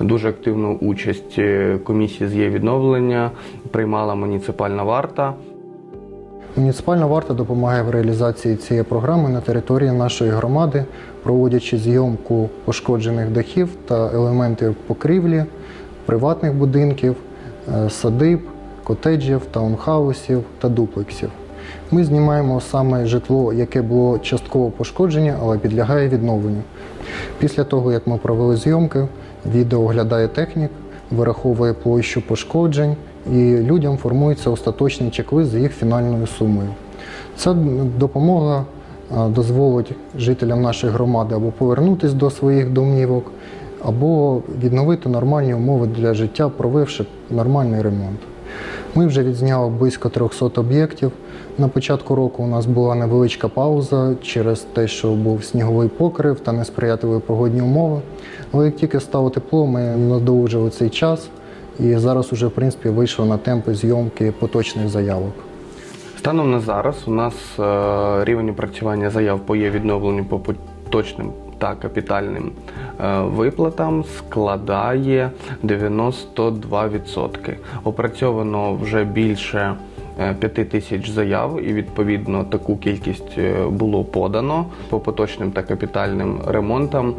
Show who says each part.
Speaker 1: Дуже активну участь е, комісії з її відновлення приймала муніципальна варта.
Speaker 2: Муніципальна варта допомагає в реалізації цієї програми на території нашої громади, проводячи зйомку пошкоджених дахів та елементів покрівлі, приватних будинків, е, садиб, котеджів, таунхаусів та дуплексів. Ми знімаємо саме житло, яке було частково пошкоджене, але підлягає відновленню. Після того, як ми провели зйомки, відео оглядає технік, вираховує площу пошкоджень і людям формується остаточний чек-лист за їх фінальною сумою. Ця допомога дозволить жителям нашої громади або повернутися до своїх домівок, або відновити нормальні умови для життя, провівши нормальний ремонт. Ми вже відзняли близько 300 об'єктів. На початку року у нас була невеличка пауза через те, що був сніговий покрив та несприятливі погодні умови. Але як тільки стало тепло, ми надовжили цей час і зараз уже в принципі вийшло на темпи зйомки поточних заявок.
Speaker 1: Станом на зараз у нас е, рівень опрацювання заяв по є відновленню по поточним та капітальним е, виплатам складає 92%. Опрацьовано вже більше 5 тисяч заяв, і відповідно таку кількість е, було подано по поточним та капітальним ремонтам.